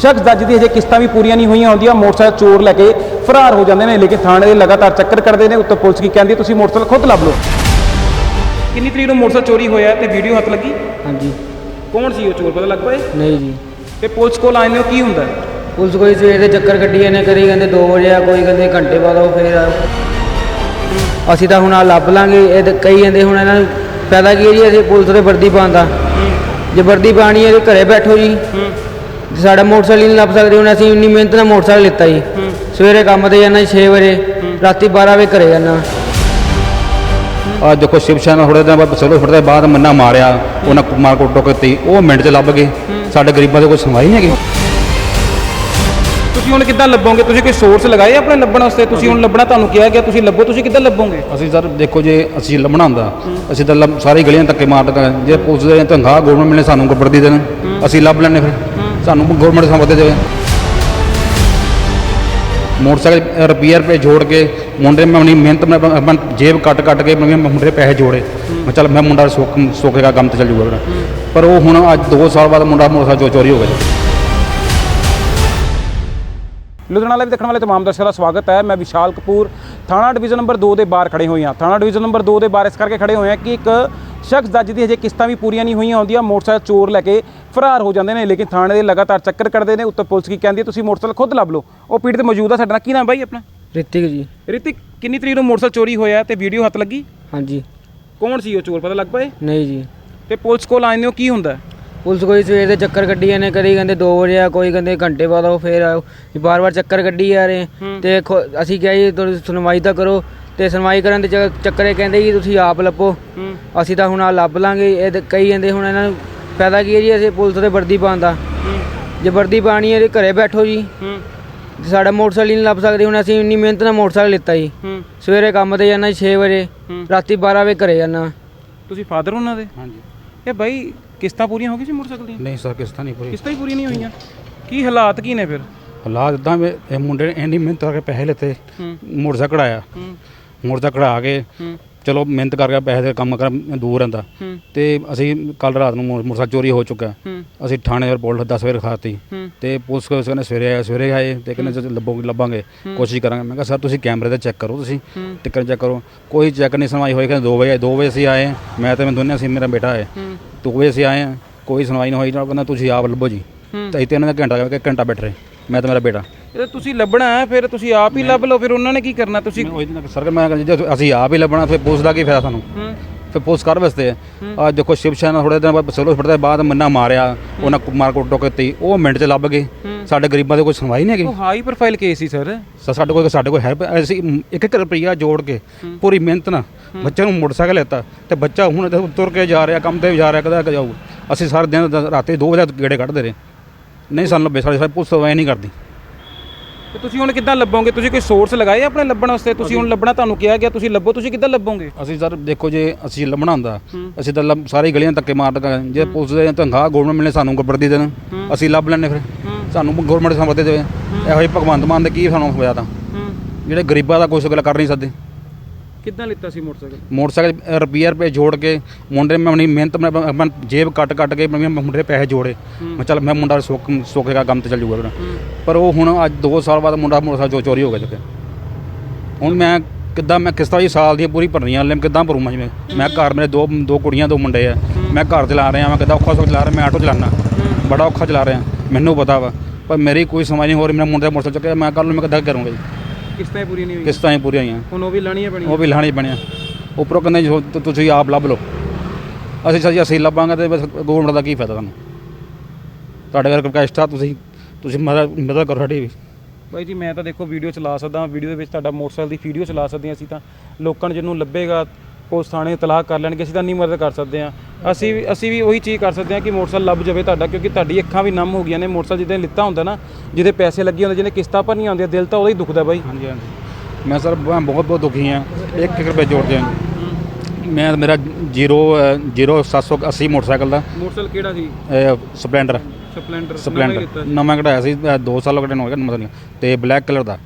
ਸ਼ਖਸ ਦਾ ਜਿਹਦੀ ਹਜੇ ਕਿਸ਼ਤਾਂ ਵੀ ਪੂਰੀਆਂ ਨਹੀਂ ਹੋਈਆਂ ਹੁੰਦੀਆਂ ਮੋਟਰਸਾਈਕਲ ਚੋਰ ਲੈ ਕੇ ਫਰਾਰ ਹੋ ਜਾਂਦੇ ਨੇ ਲੇਕਿਨ ਥਾਣੇ ਦੇ ਲਗਾਤਾਰ ਚੱਕਰ ਕੱਢਦੇ ਨੇ ਉੱਤੇ ਪੁਲਿਸ ਕੀ ਕਹਿੰਦੀ ਤੁਸੀਂ ਮੋਟਰਸਾਈਕਲ ਖੁਦ ਲੱਭ ਲਓ। ਕਿੰਨੀ ਤਰੀਕ ਨੂੰ ਮੋਟਰਸਾਈਕਲ ਚੋਰੀ ਹੋਇਆ ਤੇ ਵੀਡੀਓ ਹੱਥ ਲੱਗੀ? ਹਾਂਜੀ। ਕੌਣ ਸੀ ਉਹ ਚੋਰ ਪਤਾ ਲੱਗ ਪਾਏ? ਨਹੀਂ ਜੀ। ਤੇ ਪੁਲਿਸ ਕੋਲ ਆਏ ਨੇ ਕੀ ਹੁੰਦਾ? ਪੁਲਿਸ ਕੋਈ ਸਵੇਰ ਦੇ ਚੱਕਰ ਕੱਢੀਆਂ ਨੇ ਕਦੀ ਕਹਿੰਦੇ 2 ਵਜੇ ਆ ਕੋਈ ਕਹਿੰਦੇ ਘੰਟੇ ਬਾਅਦ ਆਓ ਫੇਰ ਆਓ ਅਸੀਂ ਤਾਂ ਹੁਣ ਆ ਲੱਭ ਲਾਂਗੇ ਇਹ ਕਈ ਜਾਂਦੇ ਹੁਣ ਇਹਨਾਂ ਨੂੰ ਫਾਇਦਾ ਕੀ ਜੀ ਅਸੀਂ ਪੁਲਿਸ ਦੇ ਵਰਦੀ ਪਾਉਣ ਦਾ। ਜੇ ਵਰਦੀ ਪਾਣੀ ਹੈ ਘਰੇ ਬੈਠੋ ਜੀ। ਜੇ ਸਾਡਾ ਮੋਟਰਸਾਈਕਲ ਨਹੀਂ ਲੱਭ ਸਕਦੇ ਹੁਣ ਅਸੀਂ ਇੰਨੀ ਮਿਹਨਤ ਨਾਲ ਮੋਟਰਸਾਈਕਲ ਲਿੱਤਾ ਜੀ। ਸਵੇਰੇ ਕੰਮ ਤੇ ਜਾਣਾ 6 ਵਜੇ ਰਾਤੀ 12 ਵਜੇ ਘਰੇ ਜਾਣਾ। ਆ ਦੇਖੋ ਸ਼ਿਵ ਸੈਨਾ ਥੋੜੇ ਦਿਨ ਬਾਅਦ ਸੋਲੋ ਫੁੱਟ ਦੇ ਬਾਅਦ ਮੰਨਾ ਮਾਰਿਆ ਉਹਨਾਂ ਮਾਰ ਕੁੱਟ ਟੋਕ ਕੀਤੀ ਉਹ ਮਿੰਟ 'ਚ ਲੱਭ ਗਏ। ਸਾਡੇ ਗਰੀਬਾਂ ਦੇ ਕੋਈ ਸੁਣਵਾਈ ਨਹੀਂ ਹੈਗੀ। ਤੁਸੀਂ ਹੁਣ ਕਿੱਦਾਂ ਲੱਭੋਗੇ? ਤੁਸੀਂ ਕੋਈ ਸੋਰਸ ਲਗਾਏ ਆਪਣੇ ਲੱਭਣ ਵਾਸਤੇ? ਤੁਸੀਂ ਹੁਣ ਲੱਭਣਾ ਤੁਹਾਨੂੰ ਕਿਹਾ ਗਿਆ ਤੁਸੀਂ ਲੱਭੋ ਤੁਸੀਂ ਕਿੱਦਾਂ ਲੱਭੋਗੇ? ਅਸੀਂ ਸਰ ਦੇਖੋ ਜੇ ਅਸੀਂ ਲੱਭਣਾ ਹੁੰਦਾ ਅਸੀਂ ਤਾਂ ਲੱਭ- ਸਾਰੀ ਗਲੀਆਂ ਧੱਕੇ ਮਾਰ ਦਾਂ ਜੇ ਪੁਲਿਸ ਦੇ ਤਨਖਾਹ ਗਵਰਨਮੈਂਟ ਮਿਲੇ ਸਾਨੂੰ ਗੱਬਰਦੀ ਦੇਣ ਅਸੀਂ ਲੱਭ ਲੈਣੇ ਫਿਰ। ਸਾਨੂੰ ਗਵਰਨਮੈਂਟ ਸੰਬੰਧ ਦੇਵੇ ਮੋਟਰਸਾਈਕਲ ਰਿਪੇਅਰ ਰੁਪਏ ਜੋੜ ਕੇ ਮੁੰਡੇ ਮੈਂ ਆਪਣੀ ਮਿਹਨਤ ਮੈਂ ਆਪਣਾ- ਜੇਬ ਕੱਟ ਕੱਟ ਕੇ ਮੈਂ ਮੁੰਡੇ ਪੈਸੇ ਜੋੜੇ। ਮੈਂ ਚੱਲ ਮੈਂ ਮੁੰਡਾ ਸੁੱਖ ਸੁੱਖੇਗਾ ਕੰਮ ਤੇ ਚੱਲ ਜੂਗਾ ਪਰ ਉਹ ਹੁਣ ਅੱਜ 2 ਸਾਲ ਬਾਅਦ ਮੁੰਡਾ ਮੋਟਰਸਾਈਕਲ ਚੋਰੀ ਹੋ ਗਿਆ। ਲੁਧਿਆਣਾ ਲਾਈਵ ਦੇਖਣ ਵਾਲੇ ਤਮਾਮ ਦਰਸ਼ਕਾਂ ਦਾ ਸਵਾਗਤ ਹੈ। ਮੈਂ ਵਿਸ਼ਾਲ ਕਪੂਰ। ਥਾਣਾ ਡਿਵੀਜ਼ਨ ਨੰਬਰ 2 ਦੇ ਬਾਹਰ ਖੜੇ ਹੋਏ ਹਾਂ। ਥਾਣਾ ਡਿਵੀਜ਼ਨ ਨੰਬਰ 2 ਦੇ ਬਾਹਰ ਇਸ ਕਰਕੇ ਖੜੇ ਹੋਏ ਹਾਂ ਕਿ ਇੱਕ ਸ਼ਖਸ ਦਾ ਜਿਹਦੀ ਹਜੇ ਕਿਸ਼ਤਾਂ ਵੀ ਪੂਰੀਆਂ ਨਹੀਂ ਹੋਈਆਂ ਹੁੰਦੀਆਂ ਮੋਟਰਸਾਈਕਲ ਚੋਰ ਲੈ ਕੇ ਫਰਾਰ ਹੋ ਜਾਂਦੇ ਨੇ ਲੇਕਿਨ ਥਾਣੇ ਦੇ ਲਗਾਤਾਰ ਚੱਕਰ ਕੱਢਦੇ ਨੇ ਉੱਤੇ ਪੁਲਿਸ ਕੀ ਕਹਿੰਦੀ ਹੈ ਤੁਸੀਂ ਮੋਟਰਸਾਈਕਲ ਖੁਦ ਲੱਭ ਲਓ। ਉਹ ਪੀੜ ਤੇ ਮੌਜੂਦ ਆ ਸਾਡੇ ਨਾਲ ਕੀ ਨਾਮ ਬਾਈ ਆਪਣਾ? ਰਿਤਿਕ ਜੀ। ਰਿਤਿਕ ਕਿੰਨੀ ਤਰੀਕ ਨੂੰ ਮੋਟਰਸਾਈਕਲ ਚੋਰੀ ਹੋਇਆ ਤੇ ਵੀਡੀਓ ਹੱਥ ਲੱਗੀ? ਹਾਂਜੀ। ਕੌਣ ਸੀ ਉਹ ਚੋਰ ਪਤਾ ਲੱਗ ਪਾਏ? ਨਹੀਂ ਜੀ। ਤੇ ਪੁਲਿਸ ਕੋਲ ਆਏ ਨੇ ਉਹ ਕੀ ਹੁੰਦਾ? ਪੁਲਿਸ ਕੋਈ ਸਵੇਰ ਦੇ ਚੱਕਰ ਕੱਢੀਆਂ ਨੇ ਕਦੀ ਕਹਿੰਦੇ 2 ਵਜੇ ਆ ਕੋਈ ਕਹਿੰਦੇ ਘੰਟੇ ਬਾਅਦ ਆਓ ਫੇਰ ਆਓ। ਬਾਰ-ਬਾਰ ਚੱਕਰ ਕੱਢੀ ਜਾ ਰਹੇ ਤੇ ਖੁ- ਅਸੀਂ ਕਿਹਾ ਜੀ ਥੋੜੀ ਸੁਣਵਾਈ ਤਾਂ ਕਰੋ। ਤੇ ਸੁਣਵਾਈ ਕਰਨ ਦੇ ਚੱਕ- ਚੱਕਰੇ ਕਹਿੰਦੇ ਜੀ ਤੁਸੀਂ ਆਪ ਲੱਭੋ। ਅਸੀਂ ਤਾਂ ਹੁਣ ਆ ਲੱਭ ਲਾਂਗੇ। ਇਹ ਤਾਂ ਕਈ ਜਾਂਦੇ ਹੁਣ ਇਹਨਾਂ ਨੂੰ ਫਾਇਦਾ ਕੀ ਹੈ ਜੀ ਅਸੀਂ ਪੁਲਿਸ ਦੇ ਵਰਦੀ ਪਾਉਣ ਦਾ? ਜੇ ਵਰਦੀ ਪਾਣੀ ਹੈ ਤੇ ਘਰੇ ਬੈਠੋ ਜੀ। ਸਾਡਾ ਮੋਟਰਸਾਈਕਲ ਨਹੀਂ ਲੱਭ ਸਕਦੇ ਹੁਣ ਅਸੀਂ ਇੰਨੀ ਮਿਹਨਤ ਨਾਲ ਮੋਟਰਸਾਈਕਲ ਲਿੱਤਾ ਜੀ। ਹੂੰ। ਸਵੇਰੇ ਕੰਮ ਤੇ ਜਾਣਾ 6 ਵਜੇ। ਰਾਤੀ 12 ਵਜੇ ਘਰੇ ਜਾਣਾ। ਤੁਸੀਂ ਫਾਦਰ ਉਹਨਾਂ ਦੇ? ਹਾਂਜੀ। ਇਹ ਬਾਈ ਕਿਸ਼ਤਾਂ ਪੂਰੀਆਂ ਹੋ ਗਈਆਂ ਸੀ ਮੋਟਰਸਾਈਕਲ ਦੀਆਂ? ਨਹੀਂ ਸਰ ਕਿਸ਼ਤਾਂ ਨਹੀਂ ਪੂਰੀ ਕਿਸ਼ਤਾਂ ਹੀ ਪੂਰੀਆਂ ਨਹੀਂ ਹੋਈਆਂ। ਕੀ ਹਾਲਾਤ ਕੀ ਨੇ ਫਿਰ? ਹਾਲਾਤ ਇਦਾਂ ਇਹ ਮੁੰਡੇ ਨੇ ਇੰਨੀ ਮਿਹਨਤ ਕਰਕੇ ਪੈਸੇ ਲਿੱਤੇ ਹੂੰ। ਮੋਟਰਸਾਈਕਲ ਕਢਾਇਆ। ਹੂੰ। ਮੋਟਰਸਾਈਕਲ ਕਢਾ ਕੇ ਹੂੰ। ਚਲੋ ਮਿਹਨਤ ਕਰਕੇ ਪੈਸੇ ਦੇ ਕੰਮ ਕਰ ਦੂਰ ਰਹਿੰਦਾ। ਹੂੰ। ਤੇ ਅਸੀਂ ਕੱਲ ਰਾਤ ਨੂੰ ਮੋ- ਮੋਟਰਸਾਈਕਲ ਚੋਰੀ ਹੋ ਚੁੱਕਾ। ਹੂੰ। ਅਸੀਂ ਥਾਣੇ ਰਿਪੋਰਟ 10 ਵਜੇ ਲਿਖਾਤੀ ਹੂੰ। ਤੇ ਪੁਲਿਸ ਕੋਲ ਕਹਿੰਦੇ ਸਵੇਰੇ ਆਏ ਸਵੇਰੇ ਆਏ ਤੇ ਕਹਿੰਦੇ ਜਦੋਂ ਲੱਭੋਗੇ ਲੱਭਾਂਗੇ ਕੋਸ਼ਿਸ਼ ਕਰਾਂਗੇ। ਮੈਂ ਕਿਹਾ ਸਰ ਤੁਸੀਂ ਕੈਮਰੇ ਤੇ ਚੈੱਕ ਕਰੋ ਤੁਸੀਂ ਹੂੰ। ਟਿੱਕਰ ਚੈੱਕ ਕਰੋ। ਕੋਈ ਚੈੱਕ ਨਹੀਂ ਸੁਣਵਾਈ ਹੋਈ ਕਹਿੰਦੇ 2 ਵਜੇ 2 ਵਜੇ ਅਸੀਂ ਆਏ ਮੈਂ ਤੇ ਮੈਂ ਦੋਨੇ ਅਸੀਂ ਮੇਰਾ ਬੇਟਾ ਹੈ ਹੂੰ। 2 ਵਜੇ ਅਸੀਂ ਆਏ ਹਾਂ, ਕੋਈ ਸੁਣਵਾਈ ਨਹੀਂ ਹੋਈ ਨਾਲ ਕਹਿੰਦਾ ਤੁਸੀਂ ਆਪ ਲੱਭੋ ਜੀ। ਹੂੰ। ਤੇ ਇੱਥੇ ਇਹਨਾਂ ਦਾ ਘੰਟਾ ਇੱਕ ਘੰਟਾ ਬੈਠ ਰਹੇ ਮੈਂ ਤੇ ਮੇਰਾ ਬੇਟਾ। ਇਹ ਤੁਸੀਂ ਲੱਭਣਾ ਹੈ ਫਿਰ ਤੁਸੀਂ ਆਪ ਹੀ ਲੱਭ ਲਓ ਫਿਰ ਉਹਨਾਂ ਨੇ ਕੀ ਕਰਨਾ ਤੁਸੀਂ? ਮੈਂ ਸਰ ਮੈਂ ਕਹਿੰਦਾ ਜੇ ਅਸੀਂ ਆਪ ਹੀ ਲੱਭਣਾ ਫਿਰ ਪੁਲਿਸ ਦਾ ਕੀ ਫਾਇਦਾ ਸਾਨੂੰ? ਹੂੰ। ਫਿਰ ਪੁਲਿਸ ਕਰ ਵਸਤੇ ਆ। ਦੇਖੋ ਸ਼ਿਵ ਸੈਨਾ ਥੋੜੇ ਦਿਨ ਬਾਅਦ ਸੋਲੋ ਫੁੱਟ ਦੇ ਬਾਅਦ ਮੰਨਾ ਮਾਰਿਆ ਉਹਨਾਂ ਮਾਰ ਕੁੱਟ ਟੋਕ ਕੀਤੀ ਉਹ ਮਿੰਟ 'ਚ ਲੱਭ ਗਏ। ਸਾਡੇ ਗਰੀਬਾਂ ਦੇ ਕੋਈ ਸੁਣਵਾਈ ਨਹੀਂ ਹੈਗੀ। ਉਹ ਹਾਈ ਪ੍ਰੋਫਾਈਲ ਕੇਸ ਸੀ ਸਰ। ਸਾਡੇ ਕੋਲ ਸਾਡੇ ਕੋਲ ਹੈ ਅਸੀਂ ਇੱਕ ਇੱਕ ਰੁਪਈਆ ਜੋੜ ਕੇ ਪੂਰੀ ਮਿਹਨਤ ਨਾਲ ਬੱਚੇ ਨੂੰ ਮੋਟਰਸਾਈਕਲ ਲੈਤਾ ਤੇ ਬੱਚਾ ਹੁਣ ਤੁਰ ਕੇ ਜਾ ਰਿਹਾ ਕੰਮ ਤੇ ਜਾ ਰਿਹਾ ਕਦਾ ਜਾਊ। ਅਸੀਂ ਸਾਰੇ ਦਿਨ ਰਾਤੀ 2 ਵਜੇ ਗੇੜੇ ਕੱਢਦੇ ਰਹੇ। ਨਹੀਂ ਸਾਨੂੰ ਲੱਭੇ ਸਾਡੇ ਪੁਲਿਸ ਸੁਣਵਾਈ ਨਹੀਂ ਕਰਦੀ। ਤੇ ਤੁਸੀਂ ਹੁਣ ਕਿੱਦਾਂ ਲੱਭੋਗੇ? ਤੁਸੀਂ ਕੋਈ ਸੋਰਸ ਲਗਾਏ ਆਪਣੇ ਲੱਭਣ ਵਾਸਤੇ? ਤੁਸੀਂ ਹੁਣ ਲੱਭਣਾ ਤੁਹਾਨੂੰ ਕਿਹਾ ਗਿਆ ਤੁਸੀਂ ਲੱਭੋ ਤੁਸੀਂ ਕਿੱਦਾਂ ਲੱਭੋਗੇ? ਅਸੀਂ ਸਰ ਦੇਖੋ ਜੇ ਅਸੀਂ ਲੱਭਣਾ ਹੁੰਦਾ ਅਸੀਂ ਤਾਂ ਲੱਭ- ਸਾਰੀ ਗਲੀਆਂ ਧੱਕੇ ਮਾਰ ਦਾਂ ਜੇ ਪੁਲਿਸ ਦੇ ਤਨਖਾਹ ਗਵਰਨਮੈਂਟ ਮਿਲੇ ਸਾਨੂੰ ਗੱਬਰਦੀ ਦੇਣ। ਅਸੀਂ ਲੱਭ ਲੈਣੇ ਫਿਰ। ਸਾਨੂੰ ਗਵਰਨਮੈਂਟ ਸੰਬੰਧ ਦੇਵੇ। ਇਹੋ ਜਿਹੇ ਭਗਵੰਤ ਮਾਨ ਦੇ ਕੀ ਸਾਨੂੰ ਹੋਇਆ ਤਾਂ? ਜਿਹੜੇ ਗਰੀਬਾਂ ਦਾ ਕੁਛ ਗੱਲ ਕਰ ਨਹੀਂ ਸਕਦੇ। ਕਿੱਦਾਂ ਲਿੱਤਾ ਸੀ ਮੋਟਰਸਾਈਕਲ? ਮੋਟਰਸਾਈਕਲ ਰੁਪਈਆ ਰੁਪਏ ਜੋੜ ਕੇ ਮੁੰਡੇ ਮੈਂ ਆਪਣੀ ਮਿਹਨਤ ਮੈਂ ਆਪਣਾ- ਜੇਬ ਕੱਟ ਕੱਟ ਕੇ ਮੈਂ ਮੁੰਡੇ ਦੇ ਪੈਸੇ ਜੋੜੇ। ਮੈਂ ਚੱਲ ਮੈਂ ਮੁੰਡਾ ਸੁੱਖ ਸੁੱਖੇਗਾ ਕੰਮ ਤੇ ਚੱਲ ਜੂਗਾ ਮੇਰਾ ਪਰ ਉਹ ਹੁਣ ਅੱਜ 2 ਸਾਲ ਬਾਅਦ ਮੁੰਡਾ ਮੋਟਰਸਾਈਕਲ ਚੋਰੀ ਹੋ ਗਿਆ ਚੁੱਕਿਆ। ਹੁਣ ਮੈਂ ਕਿੱਦਾਂ ਮੈਂ ਕਿਸ਼ਤਾਂ ਜੀ ਸਾਲ ਦੀਆਂ ਪੂਰੀ ਭਰਨੀਆਂ ਲੈ ਕਿੱਦਾਂ ਭਰੂੰਗਾ ਜਿਵੇਂ? ਮੈਂ ਘਰ ਮੇਰੇ ਦੋ ਦੋ ਕੁੜੀਆਂ ਦੋ ਮੁੰਡੇ ਆ। ਮੈਂ ਘਰ ਚਲਾ ਰਿਹਾ ਮੈਂ ਕਿੱਦਾਂ ਔਖਾ ਸੌਖ ਚਲਾ ਰਿਹਾ ਮੈਂ ਆਟੋ ਚਲਾਉਣਾ ਬੜਾ ਔਖਾ ਚਲਾ ਰਿਹਾ। ਮੈਨੂੰ ਪਤਾ ਵਾ ਪਰ ਮੇਰੀ ਕੋਈ ਸਮਝ ਨਹੀਂ ਹੋ ਰਹੀ ਮੇਰਾ ਮੁੰਡੇ ਦਾ ਮੋਟਰਸਾਈਕਲ ਚੁੱਕਿਆ ਮੈਂ ਕੱਲ ਨੂੰ ਮੈਂ ਕਿੱਦਾਂ ਕਰੂੰਗਾ ਜੀ? ਕਿਸ਼ਤਾਂ ਹੀ ਪੂਰੀਆਂ ਨਹੀਂ ਹੋਈਆਂ। ਕਿਸ਼ਤਾਂ ਹੀ ਪੂਰੀਆਂ ਹੋਈਆਂ। ਹੁਣ ਉਹ ਵੀ ਲਾਣੀਆਂ ਪੈਣੀਆਂ। ਉਹ ਵੀ ਲਾਣੀ ਬਣਿਆ ਉੱਪਰੋਂ ਕਹਿੰਦੇ ਜੋ ਤੁ- ਤੁਸੀਂ ਆਪ ਲੱਭ ਲਓ। ਅਸੀਂ ਸੱਚੀ ਅਸੀਂ ਲੱਭਾਂਗੇ ਤੇ ਬਸ ਗਵਰਨਮੈਂਟ ਦਾ ਕੀ ਫਾਇਦਾ ਤੁਹਾਨੂੰ? ਤੁਹਾਡੇ ਘਰ ਕੈਸ਼ ਆ ਤੁਸੀਂ ਤੁਸੀਂ ਮਦਦ ਮਦਦ ਕਰੋ ਸਾਡੀ ਵੀ। ਬਾਈ ਜੀ ਮੈਂ ਤਾਂ ਦੇਖੋ ਵੀਡੀਓ ਚਲਾ ਸਕਦਾ ਵੀਡੀਓ ਦੇ ਵਿੱਚ ਤੁਹਾਡਾ ਮੋਟਰਸਾਈਕਲ ਦੀ ਵੀਡੀਓ ਚਲਾ ਸਕਦੇ ਹਾਂ ਅਸੀਂ ਤਾਂ। ਲੋਕਾਂ ਨੂੰ ਜਿਹਨੂੰ ਲੱਭੇਗਾ ਉਸ ਥਾਣੇ ਤਲਾਕ ਕਰ ਲੈਣਗੇ ਅਸੀਂ ਤਾਂ ਨਹੀਂ ਮਦਦ ਕਰ ਸਕਦੇ ਹਾਂ। ਅਸੀਂ ਵੀ ਅਸੀਂ ਵੀ ਉਹੀ ਚੀਜ਼ ਕਰ ਸਕਦੇ ਹਾਂ ਕਿ ਮੋਟਰਸਾਈਕਲ ਲੱਭ ਜਾਵੇ ਤੁਹਾਡਾ ਕਿਉਂਕਿ ਤੁਹਾਡੀ ਅੱਖਾਂ ਵੀ ਨਮ ਹੋ ਗਈਆਂ ਨੇ। ਮੋਟਰਸਾਈਕਲ ਜਿਹਦੇ ਲਿੱਤਾ ਹੁੰਦਾ ਨਾ ਜਿਹਦੇ ਪੈਸੇ ਲੱਗੇ ਹੁੰਦੇ ਜਿਹਨੇ ਕਿਸ਼ਤਾਂ ਭਰਨੀਆਂ ਹੁੰਦੀਆਂ ਦਿਲ ਤਾਂ ਉਹਦਾ ਹੀ ਦੁਖਦਾ ਬਾਈ। ਹਾਂਜੀ ਹਾਂਜੀ। ਮੈਂ ਸਰ ਮੈਂ ਬਹੁਤ ਬਹੁਤ ਦੁਖੀ ਹਾਂ। ਇੱਕ ਇੱਕ ਰੁਪਏ ਜੋੜ ਦਿਆਂ ਮੈਂ ਮੇਰਾ 0 0780 ਮੋਟਰਸਾਈਕਲ ਦਾ। ਮੋਟਰਸਾਈਕਲ ਕਿਹੜਾ ਸੀ? ਸਪਲੈਂਡਰ। Splendor Splendor. ਨਵਾਂ ਕਢਾਇਆ ਸੀ 2 ਸਾਲ ਹੋ ਗਏ ਮਤਲਬ ਤੇ ਬਲੈਕ ਕਲਰ ਦਾ।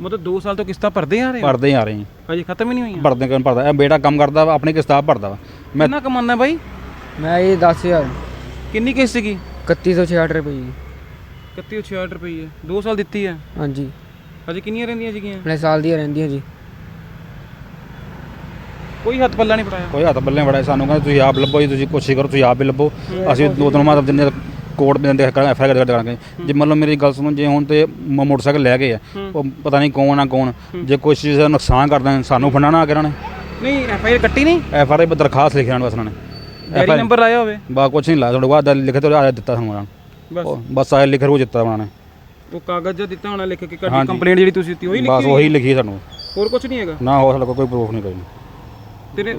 ਮਤਲਬ 2 ਸਾਲ ਤੋਂ ਕਿਸ਼ਤਾਂ ਭਰਦੇ ਆ ਰਹੇ ਹੋ? ਭਰਦੇ ਹੀ ਆ ਰਹੇ ਹਾਂ। ਅਜੇ ਖਤਮ ਹੀ ਨਹੀਂ ਹੋਈਆਂ? ਭਰਦੇ ਕਿਉਂ ਭਰਦਾ? ਇਹ ਬੇਟਾ ਕੰਮ ਕਰਦਾ ਵਾ ਆਪਣੀ ਕਿਸ਼ਤਾਬ ਭਰਦਾ ਵਾ। ਮੈਂ ਕਿੰਨਾ ਕਮਾਨਾ ਬਾਈ? ਮੈਂ ਇਹ 10000 ਕਿੰਨੀ ਕਿਸ਼ਤ ਸੀਗੀ? 3166 ਰੁਪਏ ਜੀ। 3168 ਰੁਪਏ ਹੈ 2 ਸਾਲ ਦਿੱਤੀ ਹੈ? ਹਾਂਜੀ। ਅਜੇ ਕਿੰਨੀਆਂ ਰਹਿੰਦੀਆਂ ਸੀਗੀਆਂ? ਆਪਣੇ ਸਾਲ ਦੀਆਂ ਰਹਿੰਦੀਆਂ ਜੀ। ਕੋਈ ਹੱਥ ਪੱਲਾ ਨਹੀਂ ਪੜਾਇਆ ਕੋਈ ਹੱਥ ਬੱਲੇ ਬੜਾ ਸਾਨੂੰ ਕਹਿੰਦੇ ਤੁਸੀਂ ਆਪ ਲੱਭੋ ਜੀ ਤੁਸੀਂ ਕੋਸ਼ਿਸ਼ ਕਰੋ ਤੁਸੀਂ ਆਪ ਵੀ ਲੱਭੋ। ਅਸੀਂ ਦੋ ਦਿਨ ਬਾਅਦ ਜਿੰਨੇ ਕੋਰਟ ਦੇ ਅੰਦਰ ਐਫ ਆਈ ਆਰ ਕਰਾਂਗੇ ਜੇ ਮੰਨ ਲਓ ਮੇਰੀ ਗੱਲ ਸੁਣੋ ਜੇ ਹੁਣ ਤੇ ਮ- ਮੋਟਰਸਾਈਕਲ ਲੈ ਗਏ ਆ ਉਹ ਪਤਾ ਨਹੀਂ ਕੌਣ ਆ ਕੌਣ। ਜੇ ਕੋਈ ਚੀਜ਼ ਦਾ ਨੁਕਸਾਨ ਕਰਦਾ ਸਾਨੂੰ ਫੜਨਾ ਨਾ ਕਰਾਂ ਨੇ। ਨਹੀਂ ਐਫ ਆਈ ਆਰ ਕੱਟੀ ਨਹੀਂ? ਐਫ ਆਰ ਆਈ ਦਰਖਾਸਤ ਲਿਖੀ ਜਾਣ ਬਸ ਉਹਨਾਂ ਨੇ। ਡੈਰੀ ਨੰਬਰ ਆਇਆ ਹੋਵੇ। ਬਾ ਕੁਛ ਨਹੀਂ ਲਾ ਤੁਹਾਡੇ ਬਾਅਦ ਲਿਖੇ ਤੋਂ ਆਇਆ ਦਿੱਤਾ ਸਾਨੂੰ ਉਹਨਾਂ ਨੇ। ਬਸ। ਉਹ ਬਸ ਆਇਆ ਲਿਖ ਰੂ ਦਿੱਤਾ ਉਹਨਾਂ ਨੇ। ਉਹ ਕਾਗਜ਼ ਜਿਹਾ ਦਿੱਤਾ ਹੋਣਾ ਲਿਖ ਕੇ ਹਾਂਜੀ। ਕੰਪਲੇਂਟ ਜਿਹੜੀ ਤੁਸੀਂ ਦਿੱਤੀ ਉਹੀ ਬਸ ਲਿਖੀ ਉਹੀ ਲਿਖੀ ਸਾਨੂੰ। ਹੋਰ ਕੁਝ ਨਹੀਂ ਹੈਗਾ? ਨਾ ਹੋ ਸਕਦਾ ਕੋਈ ਪ੍ਰੂਫ ਨਹੀਂ ਕੋਈ। ਤੇਰੇ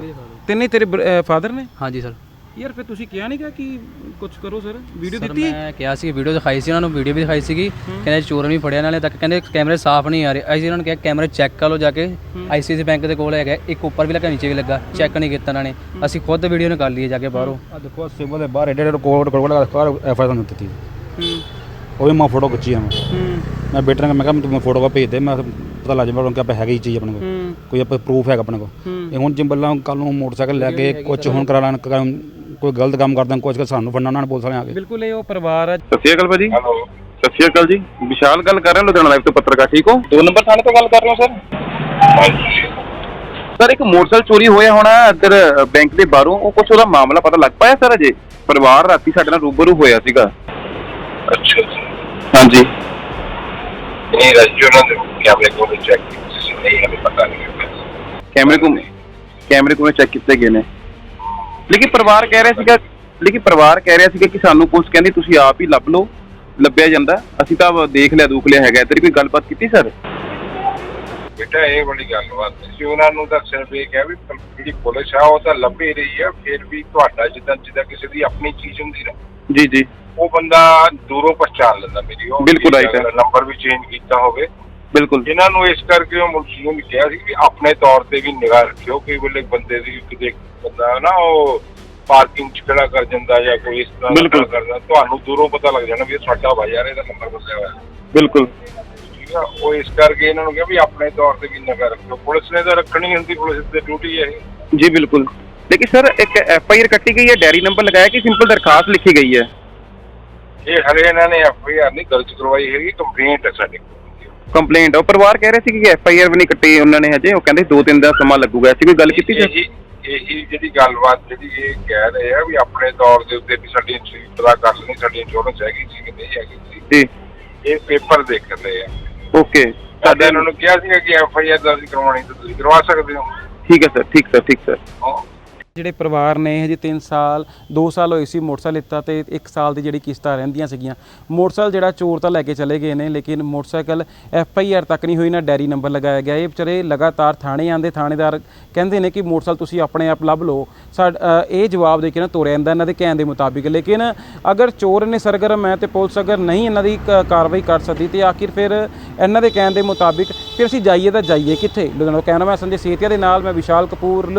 ਤੈਨੇ ਤੇਰੇ ਫਾਦਰ ਨੇ? ਹਾਂਜੀ ਸਰ ਯਾਰ ਫਿਰ ਤੁਸੀਂ ਕਿਹਾ ਨਹੀਂਗਾ ਕਿ ਕੁਝ ਕਰੋ ਸਰ? ਵੀਡੀਓ ਸਰ ਦਿੱਤੀ? ਹੈ ਮੈਂ ਕਿਹਾ ਸੀ ਵੀਡੀਓ ਦਿਖਾਈ ਸੀ ਉਹਨਾਂ ਨੂੰ ਵੀਡੀਓ ਵੀ ਦਿਖਾਈ ਸੀਗੀ। ਕਹਿੰਦੇ ਚੋਰ ਵੀ ਫੜਿਆ ਨਾਲੇ ਤੱਕ। ਕਹਿੰਦੇ ਕੈਮਰੇ ਸਾਫ਼ ਨਹੀਂ ਆ ਰਹੇ। ਅਸੀਂ ਉਹਨਾਂ ਨੂੰ ਕਿਹਾ ਕੈਮਰੇ ਚੈੱਕ ਕਰ ਲਓ ਜਾ ਕੇ। ਆਈਸੀਆਈਸੀ ਬੈਂਕ ਦੇ ਕੋਲ ਹੈਗਾ। ਇੱਕ ਉੱਪਰ ਵੀ ਲੱਗਾ ਨੀਚੇ ਵੀ ਲੱਗਾ। ਚੈੱਕ ਨਹੀਂ ਕੀਤਾ ਉਹਨਾਂ ਨੇ। ਅਸੀਂ ਖੁਦ ਵੀਡੀਓ ਨਿਕਾਲ ਲਈਏ ਜਾ ਕੇ ਬਾਹਰੋਂ। ਆ ਦੇਖੋ ਸਿਵਲ ਦੇ ਬਾਹਰ ਐਡੇ ਐਡੇ ਕੋਡ ਕੋਡ ਲਗਾ ਕਾਰ ਐਫ ਆਈ ਆਰ ਦਿੱਤੀ। ਹੂੰ। ਉਹ ਵੀ ਮੈਂ ਫੋਟੋ ਖਿੱਚੀ ਆ ਮੈਂ। ਹੂੰ। ਮੈਂ ਬੇਟੇ ਨੂੰ ਮੈਂ ਕਿਹਾ ਤੂੰ ਫੋਟੋ ਕਾ ਭੇਜ ਦੇ। ਮੈਂ ਪਤਾ ਲੱਗ ਜਾਵੇ ਕਿ ਆਪਾਂ ਹੈਗੀ ਚੀਜ਼ ਆਪਣੇ ਕੋਲ। ਹੂੰ। ਕੋਈ ਆਪਾਂ ਪ੍ਰੂਫ ਹੈਗਾ ਆਪਣੇ ਕੋਲ। ਹੂੰ। ਇਹ ਹੁਣ ਜਿੰਬਲਾਂ ਕੱਲ ਨੂੰ ਮੋਟਰਸਾਈਕਲ ਲੈ ਕੇ ਕੁਝ ਹੁਣ ਕਰਾ ਲੈਣ ਕੋਈ ਗਲਤ ਕੰਮ ਕਰਦਾ ਕੁਝ ਕਿ ਸਾਨੂੰ ਫੜਨਾ ਉਹਨਾਂ ਨੇ ਪੁਲਿਸ ਵਾਲਿਆਂ ਆ ਕੇ। ਬਿਲਕੁਲ ਇਹ ਉਹ ਪਰਿਵਾਰ ਹੈ ਸਤਿ ਸ਼੍ਰੀ ਅਕਾਲ ਭਾਜੀ। ਹੈਲੋ ਸਤਿ ਸ਼੍ਰੀ ਅਕਾਲ ਜੀ। ਵਿਸ਼ਾਲ ਗੱਲ ਕਰ ਰਹੇ ਹਾਂ ਲੁਧਿਆਣਾ ਲਾਈਵ ਤੋਂ ਪੱਤਰਕਾਰ ਠੀਕ ਹੋ? ਦੋ ਨੰਬਰ ਥਾਣੇ ਤੋਂ ਗੱਲ ਕਰ ਰਹੇ ਹੋ ਸਰ। ਸਰ ਇੱਕ ਮੋਟਰਸਾਈਕਲ ਚੋਰੀ ਹੋਇਆ ਹੋਣਾ ਇੱਧਰ ਬੈਂਕ ਦੇ ਬਾਹਰੋਂ ਉਹ ਕੁਝ ਉਹਦਾ ਮਾਮਲਾ ਪਤਾ ਲੱਗ ਪਾਇਆ ਸਰ ਅਜੇ? ਪਰਿਵਾਰ ਰਾਤੀ ਸਾਡੇ ਨਾਲ ਰੂਬਰੂ ਹੋਇਆ ਸੀਗਾ। ਅੱਛਾ ਜੀ ਹਾਂਜੀ। ਨਹੀਂ ਰਾਜੂ ਉਹਨਾਂ ਦੇ ਕੈਮਰੇ ਕੋਲ ਚੈੱਕ ਕੀਤੀ ਸੀ ਨਹੀਂ ਹमें ਪਤਾ ਨਹੀਂ। ਕੈਮਰੇ ਕੋ ਕੈਮਰੇ ਕੋਲ ਚੈੱਕ ਕੀਤੇ ਗਏ ਨੇ। ਲੇਕਿਨ ਪਰਿਵਾਰ ਕਹਿ ਰਿਹਾ ਸੀਗਾ ਲੇਕਿਨ ਪਰਿਵਾਰ ਕਹਿ ਰਿਹਾ ਸੀਗਾ ਕਿ ਸਾਨੂੰ ਪੁਲਿਸ ਕਹਿੰਦੀ ਤੁਸੀਂ ਆਪ ਹੀ ਲੱਭ ਲਓ ਲੱਭਿਆ ਜਾਂਦਾ। ਅਸੀਂ ਤਾਂ ਦੇਖ ਲਿਆ ਦੂਖ ਲਿਆ ਹੈਗਾ। ਇੱਧਰ ਕੋਈ ਗੱਲਬਾਤ ਕੀਤੀ ਸਰ? ਬੇਟਾ ਇਹ ਬੜੀ ਗੱਲਬਾਤ ਸੀ ਉਹਨਾਂ ਨੂੰ ਤਾਂ ਸਿਰਫ ਇਹ ਕਿਹਾ ਵੀ ਜਿਹੜੀ ਪੁਲਿਸ ਆ ਉਹ ਤਾਂ ਲੱਭ ਹੀ ਰਹੀ ਆ। ਫਿਰ ਵੀ ਤੁਹਾਡਾ ਜਿੱਦਾਂ ਜਿੱਦਾਂ ਕਿਸੇ ਦੀ ਆਪਣੀ ਚੀਜ਼ ਹੁੰਦੀ ਨਾ ਜੀ ਜੀ। ਉਹ ਬੰਦਾ ਦੂਰੋਂ ਪਛਾਣ ਲੈਂਦਾ ਮੇਰੀ। ਉਹ ਬਿਲਕੁਲ right ਹੈ। ਨੰਬਰ ਵੀ ਚੇਂਜ ਕੀਤਾ ਹੋਵੇ ਬਿਲਕੁਲ। ਇਹਨਾਂ ਨੂੰ ਇਸ ਕਰਕੇ ਉਹ ਮੁਲਜ਼ਮ ਨੂੰ ਕਿਹਾ ਸੀ ਵੀ ਆਪਣੇ ਤੌਰ ਤੇ ਵੀ ਨਿਗਾਹ ਰੱਖਿਓ ਕਈ ਵੇਲੇ ਬੰਦੇ ਦੀ ਕਿਤੇ ਬੰਦਾ ਨਾ ਉਹ ਪਾਰਕਿੰਗ ਚ ਖੜਾ ਕਰ ਜਾਂਦਾ ਜਾਂ ਕੋਈ ਇਸ ਤਰ੍ਹਾਂ ਦਾ ਕਰਦਾ ਤੁਹਾਨੂੰ ਦੂਰੋਂ ਪਤਾ ਲੱਗ ਜਾਣਾ ਵੀ ਇਹ ਸਾਡਾ ਯਾਰ ਇਹਦਾ ਨੰਬਰ ਬਦਲਿਆ ਹੋਇਆ। ਬਿਲਕੁਲ। ਠੀਕ ਆ ਉਹ ਇਸ ਕਰਕੇ ਇਹਨਾਂ ਨੂੰ ਕਿਹਾ ਵੀ ਆਪਣੇ ਤੌਰ ਤੇ ਵੀ ਨਿਗਾਹ ਰੱਖਿਓ। ਪੁਲਿਸ ਨੇ ਤਾਂ ਰੱਖਣੀ ਹੁੰਦੀ ਪੁਲਿਸ ਦੀ ਡਿਊਟੀ ਹੈ ਇਹ। ਜੀ ਬਿਲਕੁਲ। ਲੇਕਿਨ ਸਰ ਇੱਕ ਐਫ ਆਈ ਆਰ ਕੱਟੀ ਗਈ ਹੈ ਡੈਰੀ ਨੰਬਰ ਲਗਾਇਆ ਕਿ ਸਿੰਪਲ ਦਰਖਾਸਤ ਲਿਖੀ ਗਈ ਹੈ? ਇਹ ਹਰੇ ਇਹਨਾਂ ਨੇ ਐਫ ਆਈ ਆਰ ਨਹੀਂ ਦਰਜ ਕਰਵਾਈ ਹੈਗੀ ਕੰਪਲੇਂਟ ਹੈ ਸਾਡੇ। ਕੰਪਲੇਂਟ ਉਹ ਪਰਿਵਾਰ ਕਹਿ ਰਹੇ ਸੀ ਕਿ ਐਫ ਆਈ ਆਰ ਵੀ ਨਹੀਂ ਕੱਟੀ ਉਹਨਾਂ ਨੇ ਹਜੇ। ਉਹ ਕਹਿੰਦੇ ਦੋ ਤਿੰਨ ਦਾ ਸਮਾਂ ਲੱਗੂਗਾ। ਐਸੀ ਕੋਈ ਗੱਲ ਕੀਤੀ ਸਰ ਇਹੀ ਇਹੀ ਜਿਹੜੀ ਗੱਲਬਾਤ ਜਿਹੜੀ ਇਹ ਕਹਿ ਰਹੇ ਆ ਵੀ ਆਪਣੇ ਤੌਰ ਦੇ ਉੱਤੇ ਵੀ ਸਾਡੀ ਪਤਾ ਕਰ ਲੈਣੀ ਸਾਡੀ ਇੰਸ਼ੋਰੈਂਸ ਹੈਗੀ ਸੀ ਕਿ ਨਹੀਂ ਹੈਗੀ ਸੀ। ਜੀ। ਇਹ ਪੇਪਰ ਦੇਖ ਰਹੇ ਆ। ਓਕੇ ਸਾਡੇ ਇਹਨਾਂ ਨੂੰ ਕਿਹਾ ਸੀਗਾ ਕਿ ਐਫ ਆਈ ਆਰ ਦਰਜ ਕਰਵਾਉਣੀ ਤਾਂ ਤੁਸੀਂ ਕਰਵਾ ਸਕਦੇ ਹੋ। ਠੀਕ ਹੈ ਸਰ ਠੀਕ ਸਰ ਠੀਕ ਸਰ। ਹਾਂ। ਜਿਹੜੇ ਪਰਿਵਾਰ ਨੇ, ਹਜੇ 3 ਸਾਲ 2 ਸਾਲ ਹੋਏ ਸੀ ਮੋਟਰਸਾਈਕਲ ਲਿੱਤਾ ਤੇ 1 ਸਾਲ ਦੀ ਜਿਹੜੀ ਕਿਸ਼ਤਾਂ ਰਹਿੰਦੀਆਂ ਸੀਗੀਆਂ। ਮੋਟਰਸਾਈਕਲ ਜਿਹੜਾ ਚੋਰ ਤਾਂ ਲੈ ਕੇ ਚਲੇ ਗਏ ਨੇ, ਲੇਕਿਨ ਮੋਟਰਸਾਈਕਲ ਐਫ ਆਈ ਆਰ ਤੱਕ ਨਹੀਂ ਹੋਈ, ਨਾ ਡੈਰੀ ਨੰਬਰ ਲਗਾਇਆ ਗਿਆ। ਇਹ ਵਿਚਾਰੇ ਲਗਾਤਾਰ ਥਾਣੇ ਆਂਦੇ ਥਾਣੇਦਾਰ ਕਹਿੰਦੇ ਨੇ ਕਿ ਮੋਟਰਸਾਈਕਲ ਤੁਸੀਂ ਆਪਣੇ ਆਪ ਲੱਭ ਲਓ। ਸਾਡ ਇਹ ਜਵਾਬ ਦੇ ਕੇ ਨਾ ਤੋਰਿਆ ਜਾਂਦਾ ਇਹਨਾਂ ਦੇ ਕਹਿਣ ਦੇ ਮੁਤਾਬਿਕ। ਲੇਕਿਨ ਅਗਰ ਚੋਰ ਨੇ ਸਰਗਰਮ ਹੈ ਤੇ ਪੁਲਿਸ ਅਗਰ ਨਹੀਂ ਇਹਨਾਂ ਦੀ ਕ- ਕਾਰਵਾਈ ਕਰ ਸਕਦੀ ਤੇ ਆਖਿਰ ਫਿਰ ਇਹਨਾਂ ਦੇ ਕਹਿਣ ਦੇ ਮੁਤਾਬਿਕ, ਫਿਰ ਅਸੀਂ ਜਾਈਏ ਤਾਂ ਜਾਈਏ ਕਿੱਥੇ? ਲੁਧਿਆਣਾ ਕੈਮਰਾਮੈਨ ਸੰਜੇ ਸੇਤੀਆ ਦੇ ਨਾਲ ਮੈਂ ਵਿਸ਼ਾਲ ਕਪੂਰ